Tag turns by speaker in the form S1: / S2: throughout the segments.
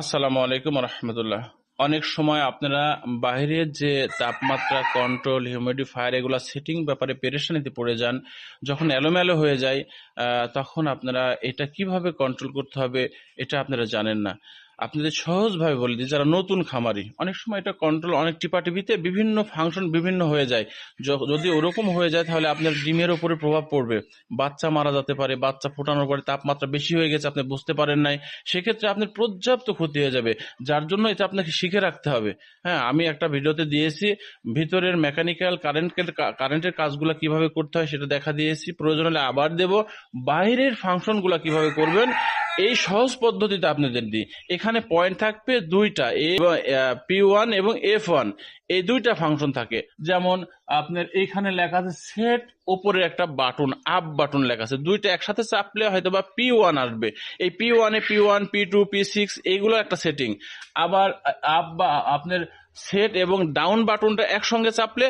S1: আসসালামু আলাইকুম রহমতুল্লাহ। অনেক সময় আপনারা বাহিরের যে তাপমাত্রা কন্ট্রোল হিউমিডিফায়ার এগুলো সেটিং ব্যাপারে পেরেশানিতে পড়ে যান, যখন এলোমেলো হয়ে যায় তখন আপনারা এটা কীভাবে কন্ট্রোল করতে হবে, এটা আপনারা জানেন না। আপনাদের সহজভাবে বলে দিই যারা নতুন খামারি, অনেক সময় এটা কন্ট্রোল অনেক টিপাটিপিতে বিভিন্ন ফাংশন বিভিন্ন হয়ে যায়। যদি ওরকম হয়ে যায় তাহলে আপনার ডিমের ওপরে প্রভাব পড়বে। বাচ্চা মারা যেতে পারে, বাচ্চা ফোটানোর পরে তাপমাত্রা বেশি হয়ে গেছে, আপনি বুঝতে পারেন নাই। সেক্ষেত্রে আপনার পর্যাপ্ত ক্ষতি হয়ে যাবে, যার জন্য এটা আপনাকে শিখে রাখতে হবে। হ্যাঁ আমি একটা ভিডিওতে দিয়েছি, ভিতরের মেকানিক্যাল কারেন্ট কারেন্টের কাজগুলো কীভাবে করতে হয় সেটা দেখা দিয়েছি। প্রয়োজন হলে আবার দেব। বাইরের ফাংশনগুলো কীভাবে করবেন এই সহজ পদ্ধতিতে আপনাদের দিই। এখানে পয়েন্ট থাকবে দুইটা পি ওয়ান এবং এফ ওয়ান এই দুইটা ফাংশন থাকে। যেমন আপনার এইখানে লেখা আছে সেট ওপরে একটা বাটন আপ বাটন লেখা আছে। দুইটা একসাথে চাপলে হয়তো বা পি ওয়ান আসবে। এই পি ওয়ানে P one P two P six এইগুলো একটা সেটিং আবার আপ বা আপনার সেট এবং ডাউন বাটনটা একসঙ্গে চাপলে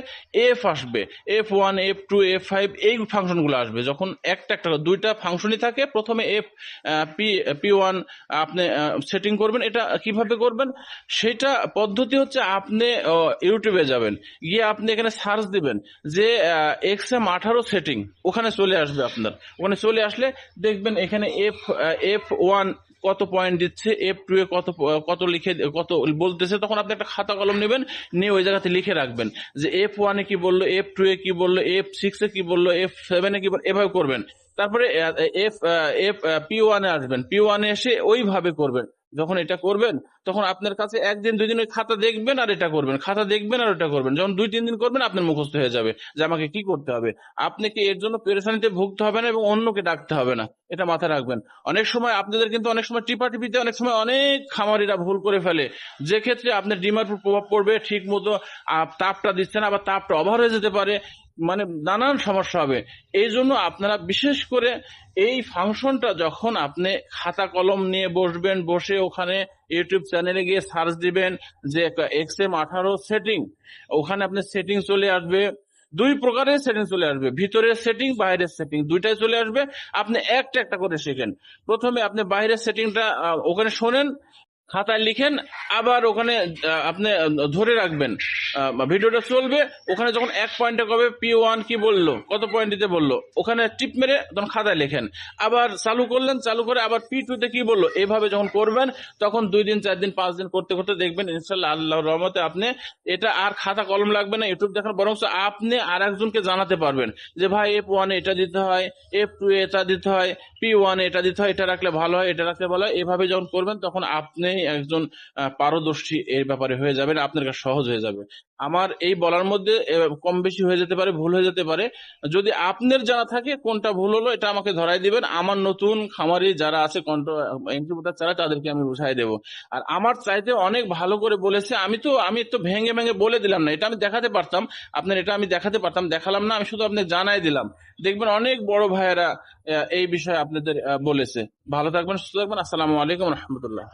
S1: এফ আসবে। F one F two F five এই ফাংশনগুলো আসবে। যখন একটা একটা, দুইটা ফাংশনই থাকে, প্রথমে এফ পি পি ওয়ান আপনি সেটিং করবেন। এটা কীভাবে করবেন? সেটা পদ্ধতি হচ্ছে আপনি ইউটিউবে যাবেন। গিয়ে আপনি এখানে সার্চ দিবেন যে এক্স এম আঠারো সেটিং ওখানে চলে আসবে আপনার। ওখানে চলে আসলে দেখবেন এখানে এফ এফ ওয়ান কত পয়েন্ট দিচ্ছে এফ টু এ কত কত লিখে, কত বলতেছে, তখন আপনি একটা খাতা কলম নেবেন, নিয়ে ওই জায়গাতে লিখে রাখবেন। যে এফ ওয়ানে কি বলল এফ টু এ কি বলল এফ সিক্স এ কি বলল এফ সেভেনে কি বলল, এভাবে করবেন। তারপরে এফ এফ পি ওয়ানে আসবেন। পি ওয়ানে এসে ওইভাবে করবেন। যখন এটা করবেন, তখন আপনার কাছে একদিন, দুই দিন ওই খাতা দেখবেন আর এটা করবেন। খাতা দেখবেন আর এটা করবেন। যখন দুই, তিন দিন করবেন, আপনার মুখস্থ হয়ে যাবে যে আমাকে কি করতে হবে। আপনাকে এর জন্য পেরেশানিতে ভুগতে হবে না এবং অন্যকে ডাকতে হবে না। এটা মাথায় রাখবেন। অনেক সময় আপনাদের কিন্তু অনেক সময় টিপাটিপিতে অনেক সময় অনেক খামারিরা ভুল করে ফেলে। যে ক্ষেত্রে আপনার ডিমার প্রভাব পড়বে ঠিক মতো তাপটা দিচ্ছে না আবার তাপটা ওভার হয়ে যেতে পারে। মানে নানান সমস্যা হবে। এই জন্য আপনারা বিশেষ করে এই ফাংশনটা যখন আপনি খাতা কলম নিয়ে বসবেন, বসে ওখানে ইউটিউব চ্যানেলে গিয়ে সার্চ দিবেন যে এক্স এম আঠারো সেটিং, ওখানে আপনার সেটিং চলে আসবে, দুই প্রকারের সেটিং চলে আসবে, ভিতরের সেটিং, বাইরের সেটিং, দুইটাই চলে আসবে। আপনি একটা একটা করে শেখেন। প্রথমে আপনি বাইরের সেটিংটা ওখানে শোনেন খাতায় লিখেন, আবার ওখানে আপনি ধরে রাখবেন। ভিডিওটা চলবে, ওখানে যখন এক পয়েন্টে কবে পি ওয়ান কি বলল, কত পয়েন্ট দিতে বলল, ওখানে টিপ মেরে তখন খাতায় লেখেন। আবার চালু করলেন, চালু করে আবার পি টুতে কি বলল এইভাবে যখন করবেন, তখন দুই দিন, চার দিন, পাঁচ দিন করতে করতে দেখবেন ইনশাল্লাহ আল্লাহ রহমতে আপনি এটা আর খাতা কলম লাগবে না ইউটিউব দেখার বরং আপনি আর একজনকে জানাতে পারবেন যে, ভাই এফ ওয়ানে এটা দিতে হয় এফ টু এটা দিতে হয় পি ওয়ানে এটা দিতে হয়, এটা রাখলে ভালো হয়, এটা রাখলে ভালো হয়। এভাবে যখন করবেন, তখন আপনি একজন পারদর্শী এর ব্যাপারে হয়ে যাবেন, আপনার কাছে সহজ হয়ে যাবে। আমার এই বলার মধ্যে কম বেশি হয়ে যেতে পারে, ভুল হয়ে যেতে পারে। যদি আপনার জানা থাকে কোনটা ভুল হলো, এটা আমাকে ধরাই দিবেন। আমার নতুন খামারি যারা আছে ইন্টারভিউটার ছাড়া, তাদেরকে আমি বুঝাই দেবো। আর আমার চাইতে অনেক ভালো করে বলেছে, আমি তো আমি তো ভেঙে ভেঙে বলে দিলাম না, এটা আমি দেখাতে পারতাম। আপনার এটা আমি দেখাতে পারতাম, দেখালাম না, আমি শুধু আপনাকে জানাই দিলাম। দেখবেন অনেক বড় ভাইয়েরা এই বিষয়ে আপনাদের বলেছে। ভালো থাকবেন, সুস্থ থাকবেন, আসসালামু আলাইকুম রহমতুল্লাহ।